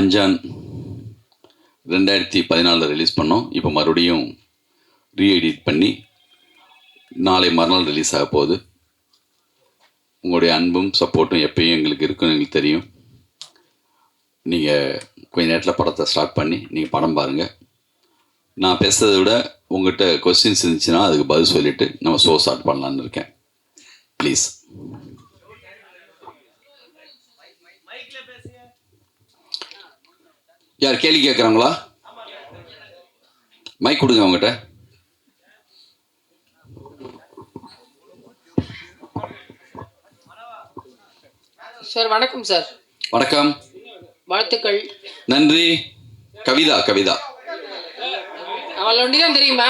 அஞ்சான் ரெண்டாயிரத்தி பதினாலில் ரிலீஸ் பண்ணோம். இப்போ மறுபடியும் ரீஎடிட் பண்ணி நாளை மறுநாள் ரிலீஸ் ஆக போகுது. உங்களுடைய அன்பும் சப்போர்ட்டும் எப்பயும் எங்களுக்கு இருக்குன்னு எங்களுக்கு தெரியும். நீங்கள் கொஞ்ச நேரத்தில் படத்தை ஸ்டார்ட் பண்ணி நீங்கள் படம் பாருங்கள் நான் பேசுறதை விட உங்கள்கிட்ட கொஸ்டின்ஸ் இருந்துச்சுன்னா அதுக்கு பதில் சொல்லிவிட்டு நம்ம ஷோ ஸ்டார்ட் பண்ணலான்னு இருக்கேன். ப்ளீஸ் யார் கேள்வி கேட்குறாங்களா? மைக் கொடுங்க அவங்ககிட்ட. சார் வணக்கம் சார். வணக்கம். வாழ்த்துக்கள். நன்றி. கவிதா கவிதா. அவளை ஒண்டி தான் தெரியுமா?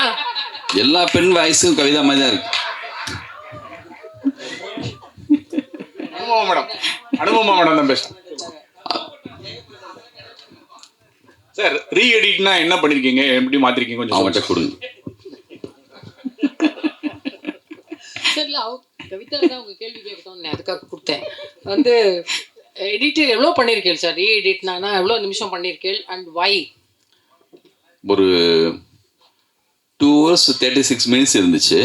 எல்லா பெண் வயசும் கவிதா மாதிரி தான் இருக்கு. அனுபவம் மேடம். அனுபவமா மேடம் தான் பேசுறேன். சார் ரீ எடிட்னா என்ன பண்ணிருக்கீங்க? எப்படி மாத்திருக்கீங்க கொஞ்சம் அவங்ககிட்ட கொடுங்க சார் இல்லை அவ கவிதா தான் உங்க கேள்வி கேட்கணும்னு அதுக்காக கொடுத்தேன். வந்து எடிட்டர் எவ்வளோ பண்ணியிருக்கேள் சார்? ரீ எடிட்னா எவ்வளோ நிமிஷம் பண்ணியிருக்கேள் அண்ட் வை ஒரு two hours thirty six minutes இருந்துச்சு.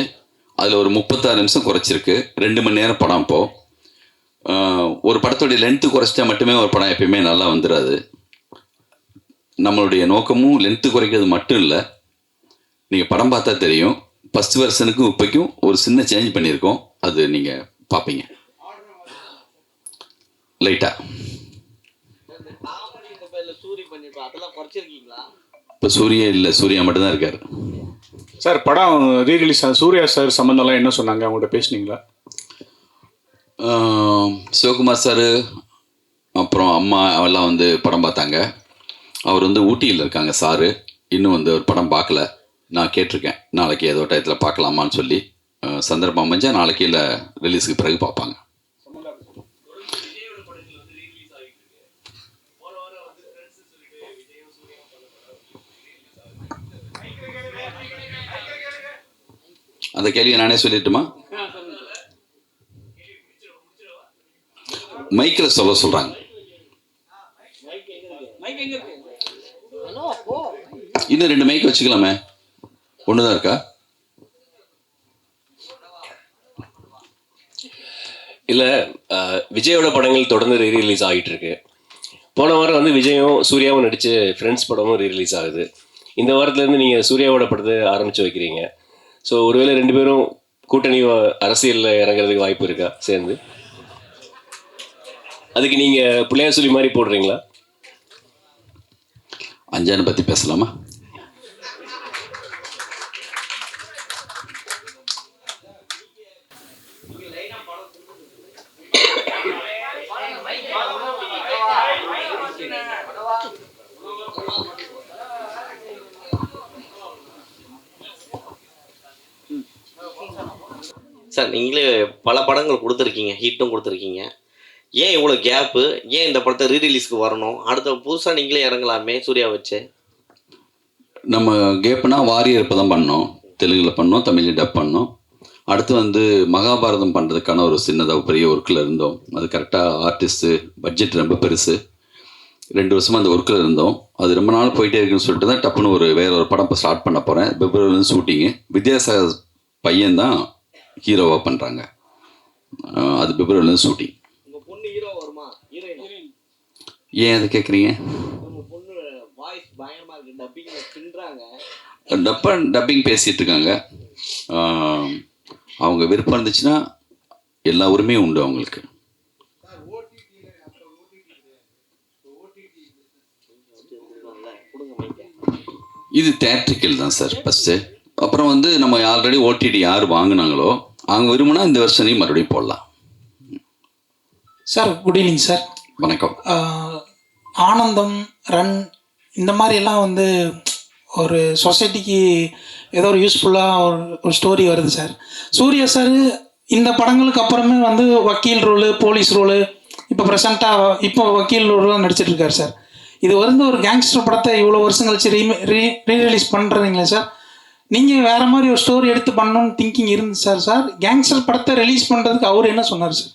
அதில் ஒரு முப்பத்தாறு நிமிஷம் குறைச்சிருக்கு. ரெண்டு மணி நேரம் படம் இப்போ. ஆஹ், ஒரு படத்துடைய லென்த்து குறைச்சிட்டா மட்டுமே ஒரு படம் எப்பயுமே நல்லா வந்துடாது நம்மளுடைய நோக்கமும் லென்த்து குறைக்கிறது மட்டும் இல்லை. நீங்கள் படம் பார்த்தா தெரியும். ஃபஸ்ட் வெர்ஷனுக்கும் இப்போக்கும் ஒரு சின்ன சேஞ்ச் பண்ணியிருக்கோம். அது நீங்கள் பார்ப்பீங்க. லைட்டாக இப்போ சூர்யா இல்லை. சூர்யா மட்டும்தான் இருக்கார். சார் படம் ரீ ரிலீஸ் சூர்யா சார் சம்மந்தம்லாம் என்ன சொன்னாங்க? அவங்கள்ட்ட பேசுனீங்களா? சிவகுமார் சார் அப்புறம் அம்மா அவெல்லாம் வந்து படம் பார்த்தாங்க. அவர் வந்து ஊட்டியில் இருக்காங்க சாரு. இன்னும் வந்து ஒரு படம் பார்க்கல. நான் கேட்டிருக்கேன். நாளைக்கு ஏதோ டயத்தில் பார்க்கலாமான்னு சொல்லி. சந்தர்ப்பம் அமைஞ்சா நாளைக்கு இல்லை ரிலீஸுக்கு பிறகு பார்ப்பாங்க. அந்த கேள்வியை நானே சொல்லிட்டுமா? மைக்கில் சொல்ல சொல்கிறாங்க இன்னும் ரெண்டு மைக் வச்சுக்கலாமே. ஒன்று தான் இருக்கா? இல்லை விஜயோட படங்கள் தொடர்ந்து ரீ ரிலீஸ் ஆகிட்டு இருக்கு போன வாரம் வந்து விஜயும் சூர்யாவும் நடிச்சு ஃப்ரெண்ட்ஸ் படமும் ரீ ரிலீஸ் ஆகுது. இந்த வாரத்துலேருந்து நீங்கள் சூர்யாவோட படத்தை ஆரம்பித்து வைக்கிறீங்க. ஸோ ஒருவேளை ரெண்டு பேரும் கூட்டணி அரசியல்ல இறங்குறதுக்கு வாய்ப்பு இருக்கா? சேர்ந்து. அதுக்கு நீங்கள் பிள்ளையார் சொல்லி மாதிரி போடுறீங்களா? அஞ்சானை பற்றி பேசலாமா? சார் நீங்களே பல படங்கள் கொடுத்துருக்கீங்க ஹிட்டும் கொடுத்துருக்கீங்க. ஏன் இவ்வளோ கேப்பு ஏன் இந்த படத்தை ரீ ரிலீஸ்க்கு வரணும்? அடுத்த புதுசாக நீங்களே இறங்கலாமே சூர்யா வச்சு. நம்ம கேப்புனா வாரியர் இப்போ தான் பண்ணோம். தெலுங்கில் பண்ணோம் தமிழில் டப் பண்ணோம். அடுத்து வந்து மகாபாரதம் பண்ணுறதுக்கான ஒரு சின்னதாக பெரிய ஒர்க்கில் இருந்தோம். அது கரெக்டாக ஆர்டிஸ்ட்டு பட்ஜெட் ரொம்ப பெருசு. ரெண்டு வருஷமாக அந்த ஒர்க்கில் இருந்தோம். அது ரொம்ப நாள் போயிட்டே இருக்குன்னு சொல்லிட்டு தான் டப்புன்னு ஒரு வேற ஒரு படம் இப்போ ஸ்டார்ட் பண்ண போகிறேன் பிப்ரவரிலேருந்து ஷூட்டிங்கு வித்யாசாகர் பையன் தான் ஹீரோவாக பண்ணுறாங்க அது பிப்ரவரிலேருந்து ஷூட்டிங் ஏன் அதை கேட்குறீங்க உங்கள் பொண்ணு வாய்ஸ் பயங்கரமாக இருக்குது டப்பிங்கில் பின்னுறாங்க டப்ப டப்பிங் பேசிகிட்டு இருக்காங்க. அவங்க விருப்பம் இருந்துச்சுன்னா எல்லா உரிமையும் உண்டு அவங்களுக்கு. கொடுங்க மைக்க இது தேட்ரிக்கல் தான் சார் ஃபஸ்ட்டு அப்புறம் வந்து நம்ம ஆல்ரெடி ஓடிடி யார் வாங்கினாங்களோ அவங்க விரும்பினா இந்த வருஷனையும் மறுபடியும் போடலாம். சார் குட் ஈவினிங் சார் வணக்கம். ஆனந்தம் ரன் இந்த மாதிரிலாம் வந்து ஒரு சொசைட்டிக்கு ஏதோ ஒரு யூஸ்ஃபுல்லாக ஒரு ஒரு ஸ்டோரி வருது சார் சூர்யா சார் இந்த படங்களுக்கு அப்புறமே வந்து வக்கீல் ரோலு போலீஸ் ரோலு இப்போ ப்ரெசண்ட்டாக இப்போ வக்கீல் ரோலாம் நடிச்சிட்டு இருக்காரு சார் இது வந்து ஒரு கேங்ஸ்டர் படத்தை இவ்வளோ வருஷம் கழிச்சு ரீ ரீ ரீரிலீஸ் பண்ணுறீங்களே சார் நீங்கள் வேறு மாதிரி ஒரு ஸ்டோரி எடுத்து பண்ணணும்னு திங்கிங் இருந்து சார் சார் கேங்ஸ்டர் படத்தை ரிலீஸ் பண்ணுறதுக்கு அவர் என்ன சொன்னார் சார்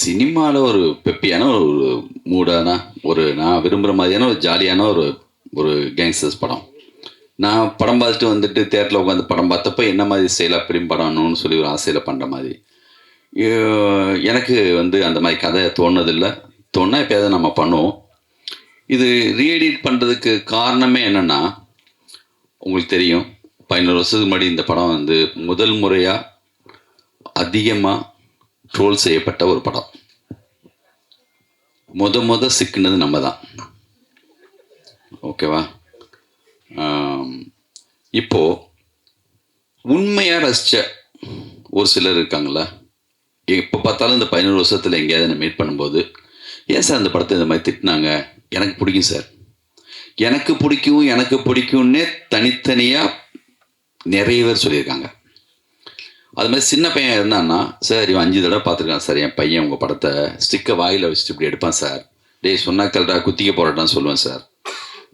சினிமாவில் ஒரு பெப்பியான ஒரு மூடான ஒரு நான் விரும்புகிற மாதிரியான ஒரு ஜாலியான ஒரு ஒரு கேங்ஸ்டர்ஸ் படம். நான் படம் பார்த்துட்டு வந்துட்டு தேட்டரில் உட்காந்து படம் பார்த்தப்ப என்ன மாதிரி ஸ்டைலாக ஃபிலிம் பண்ணணும்னு சொல்லி ஒரு ஆசையில் பண்ணுற மாதிரி. எனக்கு வந்து அந்த மாதிரி கதை தோணுதில்லை தோணுனா எப்போயாவது நம்ம பண்ணுவோம். இது ரீஎடிட் பண்ணுறதுக்கு காரணமே என்னென்னா உங்களுக்கு தெரியும். பதினோரு வருஷத்துக்கு முன்னாடி இந்த படம் வந்து முதல் முறையாக அதிகமாக ட்ரோல் செய்யப்பட்ட ஒரு படம். முத முத சிக்கினது நம்ம தான் ஓகேவா இப்போது உண்மையாக ரசித்த ஒரு சிலர் இருக்காங்களா எப்போ பார்த்தாலும் இந்த பதினோரு வருஷத்தில் எங்கேயாவது என்ன மீட் பண்ணும்போது ஏன் சார் அந்த படத்தை இந்த மாதிரி திட்டினாங்க? எனக்கு பிடிக்கும் சார். எனக்கு பிடிக்கும் எனக்கு பிடிக்கும்னே தனித்தனியாக நிறைய பேர் சொல்லியிருக்காங்க. அது மாதிரி சின்ன பையன் இருந்தான்னா சார் இவன் அஞ்சு தடவை பார்த்துருக்கான் சார் என் பையன் உங்கள் படத்தை. ஸ்டிக்கை வாயில் வச்சுட்டு இப்படி எடுப்பான் சார். டேய் சொன்னா கல்டா குத்திக்க போராட்டான்னு சொல்லுவேன் சார்.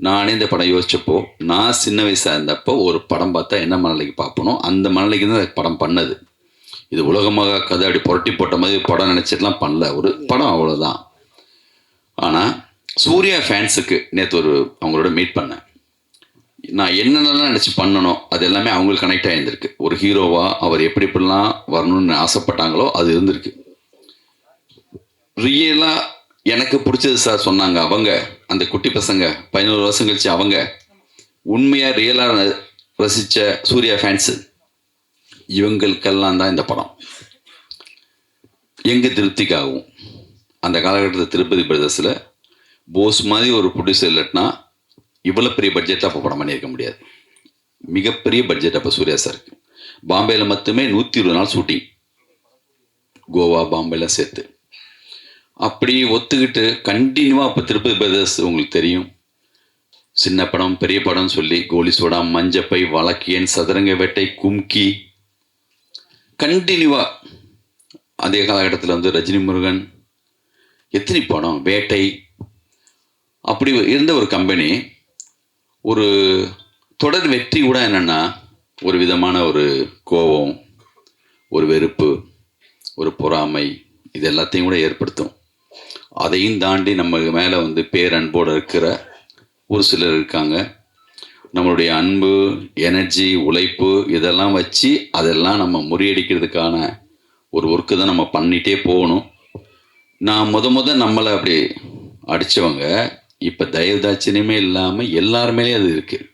நானே இந்த படம் யோசிச்சப்போ நான் சின்ன வயசாக இருந்தப்போ ஒரு படம் பார்த்தா என்ன மனநிலைக்கு பார்ப்பனோ அந்த மனநிலைக்கு தான் படம் பண்ணது. இது உலகமாக கதை அப்படி புரட்டி போட்ட மாதிரி படம் நினச்சிட்டுலாம் பண்ணல. ஒரு படம் அவ்வளோதான் ஆனால் சூர்யா ஃபேன்ஸுக்கு நேற்று ஒரு அவங்களோட மீட் பண்ணேன். நான் என்னென்னலாம் நினச்சி பண்ணணும் அது எல்லாமே அவங்களுக்கு கனெக்ட் ஆகியிருந்திருக்கு ஒரு ஹீரோவா அவர் எப்படி எப்படிலாம் வரணும்னு ஆசைப்பட்டாங்களோ அது இருந்திருக்கு. ரியலாக எனக்கு பிடிச்சது சார் சொன்னாங்க அவங்க அந்த குட்டி பசங்க பதினோரு வருஷம் கழிச்சு அவங்க. உண்மையாக ரியலாக ரசித்த சூர்யா ஃபேன்ஸு இவங்களுக்கெல்லாம் தான் இந்த படம். எங்கள் திருப்திக்காகவும். அந்த காலகட்டத்தில் திருப்பதி பிரதர்ஸில் போஸ் மாதிரி ஒரு ப்ரொடியூசர் இல்லைன்னா இவ்வளோ பெரிய பட்ஜெட்டில் அப்போ படம் பண்ணியிருக்க முடியாது. மிகப்பெரிய பட்ஜெட் அப்போ சூர்யா சாருக்கு பாம்பேயில் மட்டுமே நூற்றி இருபது நாள் ஷூட்டிங் கோவா பாம்பேலாம் சேர்த்து. அப்படி ஒத்துக்கிட்டு கண்டினியூவாக அப்போ திருப்பதி பிரதர்ஸ் உங்களுக்கு தெரியும். சின்ன படம் பெரிய படம் சொல்லி கோலி சோடா மஞ்சப்பை வழக்கியன் சதுரங்க வேட்டை கும்கி. கண்டினியூவாக அதே காலகட்டத்தில் வந்து ரஜினி முருகன். எத்தனை படம்? வேட்டை அப்படி இருந்த ஒரு கம்பெனி ஒரு தொடர் வெற்றி கூட என்னென்னா ஒரு விதமான ஒரு கோபம் ஒரு வெறுப்பு ஒரு பொறாமை இது எல்லாத்தையும் கூட ஏற்படுத்தும். அதையும் தாண்டி நம்ம மேலே வந்து பேரன்போடு இருக்கிற ஒரு சிலர் இருக்காங்க. நம்மளுடைய அன்பு எனர்ஜி உழைப்பு இதெல்லாம் வச்சு அதெல்லாம் நம்ம முறியடிக்கிறதுக்கான ஒரு ஒர்க்கு தான் நம்ம பண்ணிகிட்டே போகணும். நான் முத முத நம்மளை அப்படி அடித்தவங்க இப்போ தயவுதாட்சியமே இல்லாமல் எல்லாருமேலே அது இருக்குது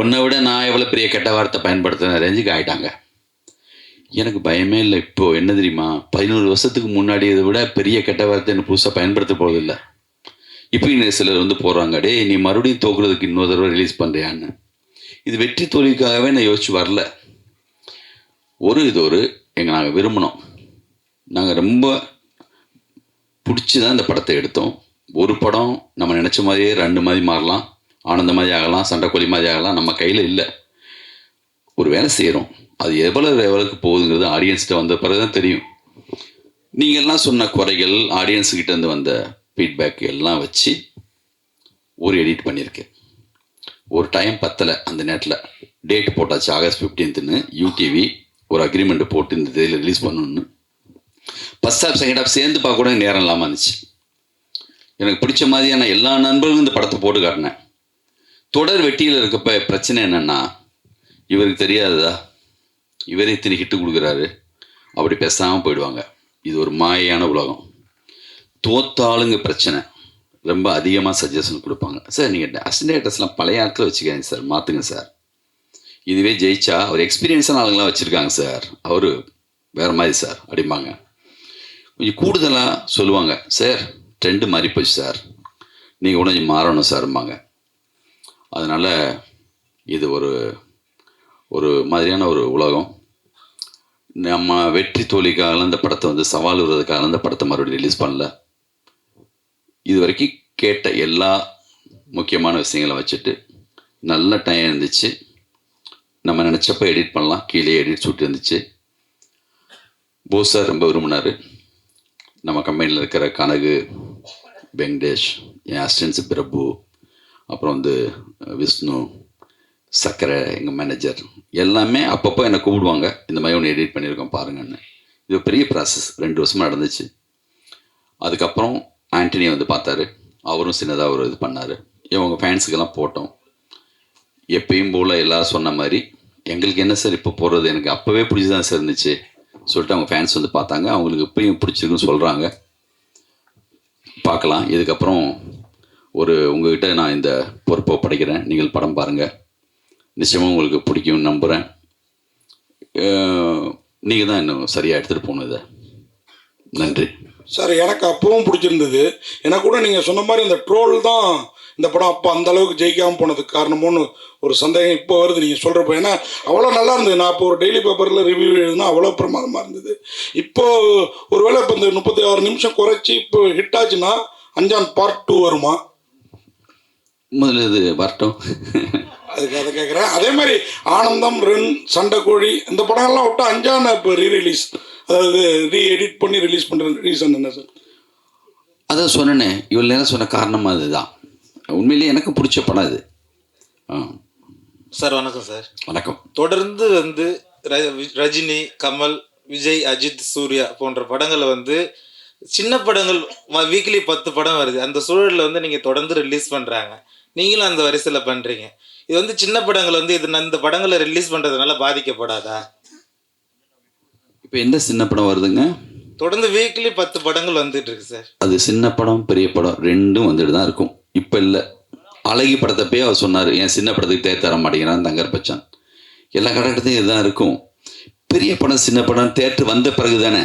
உன்னை விட நான் எவ்வளோ பெரிய கெட்ட வார்த்தை பயன்படுத்தின ரேஞ்சுக்கு ஆயிட்டாங்க. எனக்கு பயமே இல்லை இப்போது என்ன தெரியுமா? பதினோரு வருஷத்துக்கு முன்னாடி இதை விட பெரிய கெட்ட வார்த்தை எனக்கு புதுசாக பயன்படுத்த போகிறதில்ல இப்போ இன்னும் சிலர் வந்து போகிறாங்க டே நீ மறுபடியும் தோக்குறதுக்கு இன்னொரு தடவை ரிலீஸ் பண்ணுறியான்னு இது வெற்றி தோல்விக்காகவே நான் யோசிச்சு வரல. ஒரு இது ஒரு எங்கள் நாங்கள் விரும்பினோம். நாங்கள் ரொம்ப பிடிச்சி தான் இந்த படத்தை எடுத்தோம். ஒரு படம் நம்ம நினச்ச மாதிரியே ரெண்டு மாதிரி மாறலாம் ஆனந்த மாதிரி ஆகலாம் சண்டைக்கோழி மாதிரி ஆகலாம் நம்ம கையில் இல்லை. ஒரு வேலை செய்கிறோம் அது எவ்வளோ லெவலுக்கு போகுதுங்கிறது ஆடியன்ஸ்கிட்ட வந்த பிறகு தான் தெரியும் நீங்கள்லாம் சொன்ன குறைகள் ஆடியன்ஸ் இருந்து வந்த ஃபீட்பேக் எல்லாம் வச்சு ஒரு எடிட் பண்ணியிருக்கேன். ஒரு டைம் பத்தலை அந்த நேரத்தில். டேட் போட்டாச்சு ஆகஸ்ட் ஃபிஃப்டீன்த்துன்னு யூடிவி ஒரு அக்ரிமெண்ட் போட்டு இந்த தேதியில் ரிலீஸ் பண்ணணும்னு. ஃபஸ்ட் ஹாஃப் செகண்ட் ஹாஃப் சேர்ந்து பார்க்க கூட நேரம் இல்லாமல் இருந்துச்சு. எனக்கு பிடிச்ச மாதிரியான எல்லா நண்பர்களும் இந்த படத்தை போட்டு காட்டினேன். தொடர் வெட்டியில் இருக்கப்ப பிரச்சனை என்னென்னா இவருக்கு தெரியாததா? இவரே இத்தனை ஹிட்டு கொடுக்குறாரு. அப்படி பேசாமல் போயிடுவாங்க. இது ஒரு மாயான உலகம். தோத்தாளுங்க பிரச்சனை. ரொம்ப அதிகமாக சஜஷன் கொடுப்பாங்க. சார் நீங்கள் அசிஸ்டன்டேட்டர்ஸ்லாம் பழைய ஆட்களை வச்சுக்காதீங்க சார் மாற்றுங்க சார் இதுவே ஜெயிச்சா அவர் எக்ஸ்பீரியன்ஸான ஆளுங்களாம் வச்சுருக்காங்க சார் அவர் வேறு மாதிரி சார் அப்படிம்பாங்க. கொஞ்சம் கூடுதலாக சொல்லுவாங்க சார் ட்ரெண்டு மாறி போச்சு சார். நீங்கள் கொஞ்சம் மாறணும் சார்ம்பாங்க. அதனால் இது ஒரு ஒரு மாதிரியான ஒரு உலகம். நம்ம வெற்றி தோழிக்காக இந்த படத்தை வந்து சவால் விடுறதுக்காக இந்த படத்தை மறுபடியும் ரிலீஸ் பண்ணல. இது வரைக்கும் கேட்ட எல்லா முக்கியமான விஷயங்களை வச்சுட்டு நல்ல டைம் இருந்துச்சு. நம்ம நினச்சப்ப எடிட் பண்ணலாம். கீழே எடிட் சுட்டு இருந்துச்சு. போஸ் சார் ரொம்ப விரும்பினார். நம்ம கம்பெனியில் இருக்கிற கனகு வெங்கடேஷ் என் அசிஸ்டன்ஸ் பிரபு அப்புறம் வந்து விஷ்ணு சக்கரை எங்கள் மேனேஜர் எல்லாமே அப்பப்போ என்னை கூப்பிடுவாங்க. இந்த மாதிரி ஒன்று எடிட் பண்ணியிருக்கோம் பாருங்கன்னு. இது பெரிய ப்ராசஸ் ரெண்டு வருஷமாக நடந்துச்சு. அதுக்கப்புறம் ஆண்டனி வந்து பார்த்தாரு. அவரும் சின்னதாக ஒரு இது பண்ணார். இவங்க ஃபேன்ஸுக்கெல்லாம் போட்டோம். எப்பயும் போல் எல்லோரும் சொன்ன மாதிரி எங்களுக்கு என்ன சார் இப்போ போடுறது? எனக்கு அப்போவே பிடிச்சதான் சார் இருந்துச்சு. சொல்லிட்டு அவங்க ஃபேன்ஸ் வந்து பார்த்தாங்க. அவங்களுக்கு இப்பயும் பிடிச்சிருக்குன்னு சொல்கிறாங்க பார்க்கலாம். இதுக்கப்புறம் ஒரு உங்ககிட்ட நான் இந்த பொறுப்பை படைக்கிறேன். நீங்கள் படம் பாருங்கள் நிச்சயமாக உங்களுக்கு பிடிக்கும்னு நம்புகிறேன் நீங்கள் தான் இன்னும் சரியாக எடுத்துகிட்டு போகணும் இதை. நன்றி. சார் எனக்கு அப்பவும் பிடிச்சிருந்தது. எனக்கு கூட நீங்கள் சொன்ன மாதிரி அந்த ட்ரோல் தான் இந்த படம் அப்போ அந்த அளவுக்கு ஜெயிக்காமல் போனதுக்கு காரணமோன்னு ஒரு சந்தேகம் இப்போ வருது. நீங்கள் சொல்கிறப்ப ஏன்னா அவ்வளோ நல்லா இருந்தது. நான் இப்போ ஒரு டெய்லி பேப்பரில் ரிவ்யூ எழுதுனா அவ்வளோ பிரமாதமாக இருந்தது. இப்போ ஒருவேளை இப்போ இந்த முப்பத்தி ஆறு நிமிஷம் குறைச்சி இப்போ ஹிட் ஆச்சுன்னா அஞ்சான் பார்ட் டூ வருமா? முதல்ல இது வரட்டும் அதுக்கு அதை கேட்குறேன் அதே மாதிரி ஆனந்தம் ரென் சண்டைக்கோழி இந்த படங்கள்லாம் விட்டு அஞ்சான இப்போ ரீ ரிலீஸ் அதாவது ரீ எடிட் பண்ணி ரிலீஸ் பண்ணுற ரீசன் என்ன சார் அதான் சொன்னேனே. இவ்வளோ நேரம் சொன்ன காரணமாக அதுதான். உண்மையிலேயே எனக்கு பிடிச்ச படம் இது. ஆ. சார் வணக்கம் சார். வணக்கம். தொடர்ந்து வந்து ரஜினி கமல் விஜய் அஜித் சூர்யா போன்ற படங்களை வந்து சின்ன படங்கள் வீக்லி பத்து படம் வருது. அந்த சூழலில் வந்து நீங்கள் தொடர்ந்து ரிலீஸ் பண்ணுறாங்க நீங்களும் அந்த வரிசையில் பண்ணுறீங்க இது வந்து சின்ன படங்கள் வந்து இது இந்த படங்களை ரிலீஸ் பண்ணுறதுனால பாதிக்கப்படாதா? இப்போ எந்த சின்ன படம் வருதுங்க? தொடர்ந்து வீக்லி பத்து படங்கள் வந்துட்டு இருக்கு சார். அது சின்ன படம் பெரிய படம் ரெண்டும் வந்துட்டு தான் இருக்கும். இப்போ இல்லை. அழகி படத்தப்பே அவர் சொன்னார் என் சின்ன படத்துக்கு தேர் தர மாட்டேங்கிறான் தங்கர் பச்சான். எல்லா கட்டத்தையும் இதுதான் இருக்கும். பெரிய படம் சின்ன படம் தேட்டர் வந்த பிறகு தானே